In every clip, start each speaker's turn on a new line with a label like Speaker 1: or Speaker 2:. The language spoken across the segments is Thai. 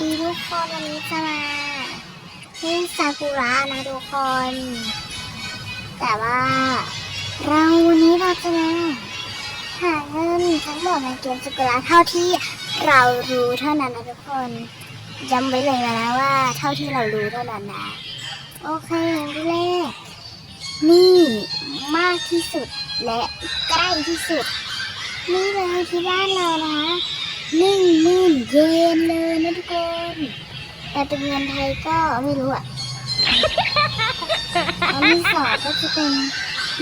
Speaker 1: ดีทุกคนวันนี้จะมาเล่นซากุระนะทุกคน แต่ว่าเราวันนี้เราจะมาหาเงินทั้งหมดในเกมซากุระเท่าที่เรารู้เท่านั้นนะทุกคนย้ำไว้เลยนะว่า เท่าที่เรารู้เท่านั้นนะ โอเคอย่างที่แรกนี่มากที่สุดและใกล้ที่สุด นี่เลยที่บ้านเรานะหนึ่งหมื่นเยน แต่เป็นเงินไทยก็ไม่รู้อะอันที่สองก็จะเป็น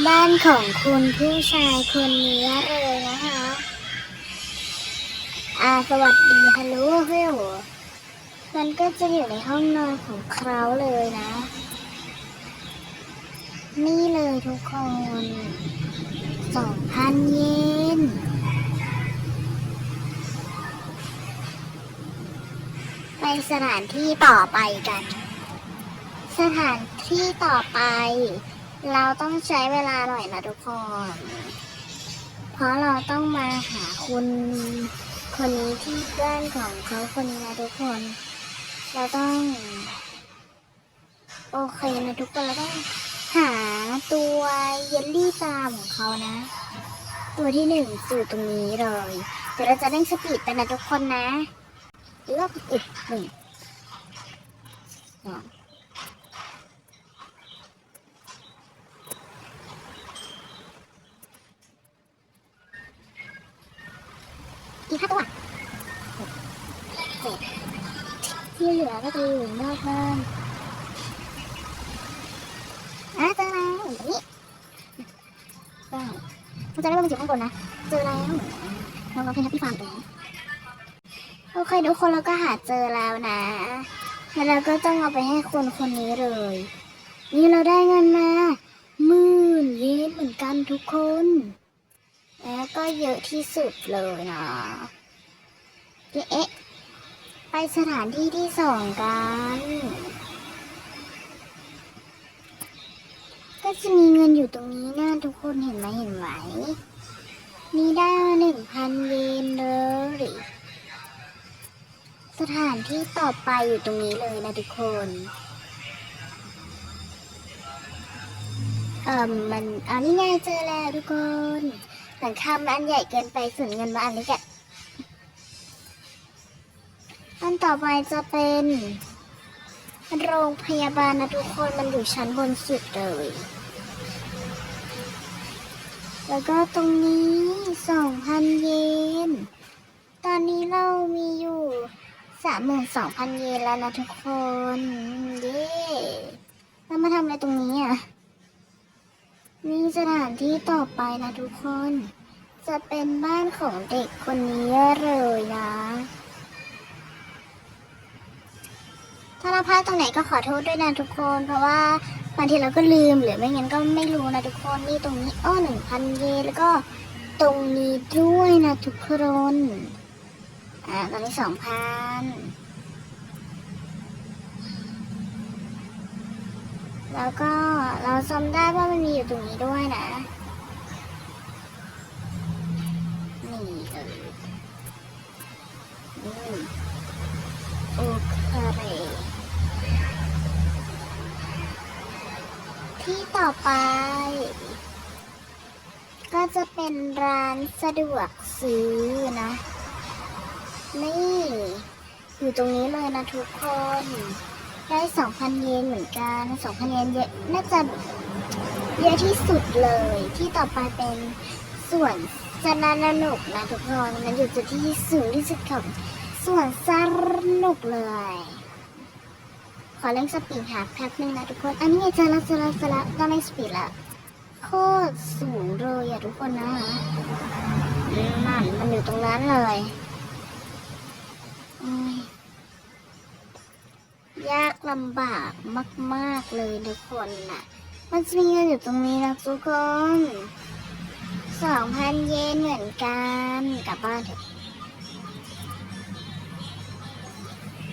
Speaker 1: บ้านของคุณผู้ชายคนนี้เลยนะคะ อ่าสวัสดีฮัลโหลเฮลมันก็จะอยู่ในห้องนอนของเขาเลยนะ นี่เลยทุกคนสองพันเยน ไปสถานที่ต่อไปกัน สถานที่ต่อไป เราต้องใช้เวลาหน่อยนะทุกคน เพราะเราต้องมาหาคุณคนนี้ที่บ้านของเขาคนนี้นะทุกคน เราต้อง โอเคนะทุกคน เราต้องหาตัวเยลลี่ฟาร์มของเขานะ ตัวที่หนึ่งสู่ตรงนี้เลย เดี๋ยวเราจะเร่งสปีดไปนะทุกคนนะ ลือกอีกหนึ่งสองอีกห้าตัวเจ็ดที่เหลือก็จะอยู่นอกบ้านอะเจอแล้วอย่างนี้เก้เราจะได้ว่ามันอยู่ข้างบนนะ เจอแล้วเราก็เป็นแฮปปี้ฟาร์มตรงนี้ โอเคทุกคนเราก็หาเจอแล้วนะ แล้วเราก็ต้องเอาไปให้คนคนนี้เลย นี่เราได้เงินมาหมื่นเยนเหมือนกันทุกคน แล้วก็เยอะที่สุดเลยเนาะเอ๊ะไปสถานที่ที่สองกัน ก็จะมีเงินอยู่ตรงนี้นะทุกคนเห็นไหมเห็นไหมนี่ได้มาหนึ่งพันเย ถานที่ต่อไปอยู่ตรงนี้เลยนะทุกคน เอ่อมันอันนี้ไงเจอแล้วทุกคนหลังคามันอันใหญ่เกินไปส่วนเงินมาอันเล็กอะอันต่อไปจะเป็นโรงพยาบาลนะทุกคนมันอยู่ชั้นบนสุดเลย แล้วก็ตรงนี้สองพันเยน ตอนนี้เรามีอยู่ สามหมื่นสองพันเยนแล้วนะทุกคน เย้แล้วมาทำอะไรตรงนี้อะ นี่สถานที่ต่อไปนะทุกคน จะเป็นบ้านของเด็กคนนี้เลยนะถ้าเราพลาดตรงไหนก็ขอโทษด้วยนะทุกคน เพราะว่าบางทีเราก็ลืมหรือไม่งั้นก็ไม่รู้นะทุกคนนี่ตรงนี้อ้อหนึ่งพันเยนแล้วก็ตรงนี้ด้วยนะทุกคน อ่าตอนนี้สองพันแล้วก็เราจำได้ว่ามันมีอยู่ตรงนี้ด้วยนะ นี่เออนี่โอเคที่ต่อไป ก็จะเป็นร้านสะดวกซื้อนะ นี่ อยู่ตรงนี้เลยนะทุกคน ได้สองพันเยนเหมือนกันสองพันเยนเยอะน่าจะเยอะที่สุดเลย ที่ต่อไปเป็นส่วนสนานนุกนะทุกคนมันอยู่จุดที่สูงที่สุดของส่วนสนุกเลย ขอเร่งสปีดหาแป๊บนึงนะทุกคน อันนี้ไงจอแล้วเจอแล้วเจอแล้วต้องเร่สปีดล้วโคตรสูงเลยอะทุกคนนะนั่นมันอยู่ตรงนั้นเลยโอ้ย ยากลำบากมาก ๆ เลยทุกคนน่ะ มันจะมีเงินอยู่ตรงนี้นะทุกคนสองพันเยนเหมือนกันกลับบ้านเถอะ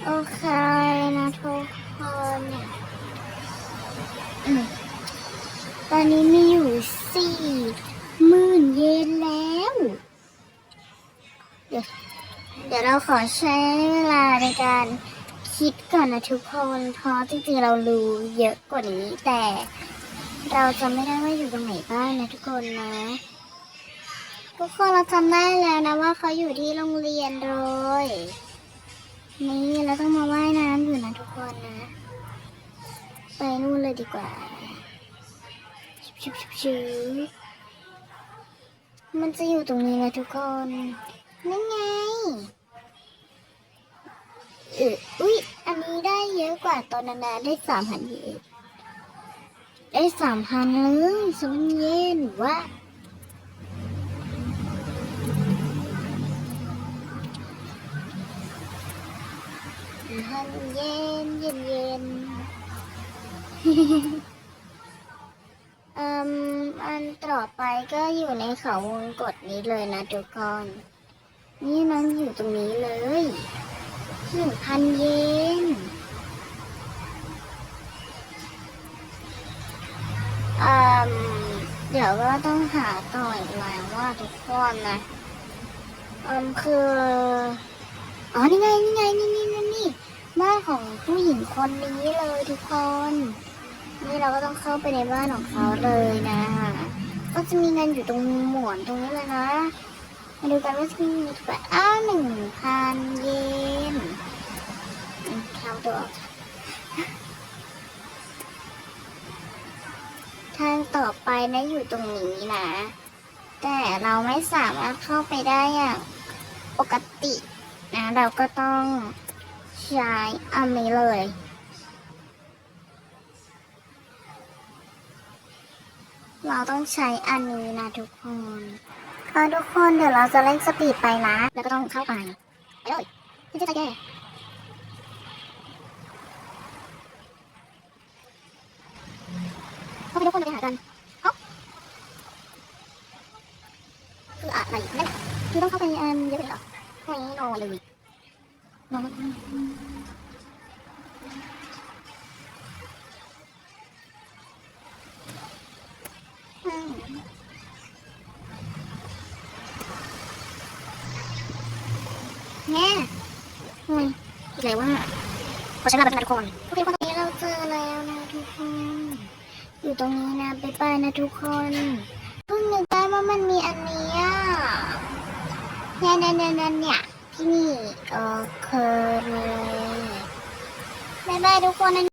Speaker 1: โอเคนะทุกคนอืมตอนนี้มีอยู่สี่หมื่นเยนแล้ว เดี๋ยวเดี๋ยวเราขอใช้เวลาในการ คิดก่อนนะทุกคนเพราะจริงๆเรารู้เยอะกว่านี้ แต่เราจำไม่ได้ว่าอยู่ตรงไหนบ้างนะทุกคนนะ ทุกคนเราจำได้แล้วนะว่าเขาอยู่ที่โรงเรียนเลยนี่เราต้องมาว่ายน้ำอยู่นะทุกคนนะ ไปนู่นเลยดีกว่าชิบชิบชิบมันจะอยู่ตรงนี้นะทุกคนนั่นไง เอออุ๊ย อันนี้ได้เยอะกว่าตอนนั้นนะได้สามพันเยนได้สามพันเลยสมเย็นว่าพันเย็นเย็นเย็นอืมอันต่อไปก็อยู่ในเขาวงกฏนี้เลยนะทุกคน นี่น้องอยู่ตรงนี้เลย หนึ่งพันเยนอืมเดี๋ยวก็ต้องหาต่ออีกแล้วว่าทุกคนนะอืมคือ อ๋อ นี่ไง นี่ไง นี่นี่นี่นี่บ้านของผู้หญิงคนนี้เลยทุกคน นี่เราก็ต้องเข้าไปในบ้านของเขาเลยนะ ก็จะมีเงินอยู่ตรงหมวนตรงนี้เลยนะ มาดูกันว่าจะมีเท่าไหร่อ้าหนึ่งพันเยนเข้าตัวออกทางต่อไปนะอยู่ตรงนี้นะ แต่เราไม่สามารถเข้าไปได้อย่างปกตินะ เราก็ต้องใช้อันนี้เลยเราต้องใช้อันนี้นะทุกคน ค่ะทุกคนเดี๋ยวเราจะเล่นสปีดไปนะ แล้วก็ต้องเข้าไปไปเลยไม่ใช่ใจแย่เข้าไปทุกคนไปหากันเอ้าคืออะไรนั่นคือต้องเข้าไปอันเยอะเลยเหรอไม่นอนเลยนอนอืมแง่ทำไม อีกแล้วว่าขอใช้เวลาแบบทุกคนทุกคนตอนนี้เราเจอแล้วนะทุกคนอยู่ตรงนี้นะไปไปนะทุกคนเพิ่งนึกได้ว่ามันมีอันนี้อะเนี่ยเนี่ยเนี่ยเนี่ยเนี่ยที่นี่โอเคเลยบายบายทุกคนนะ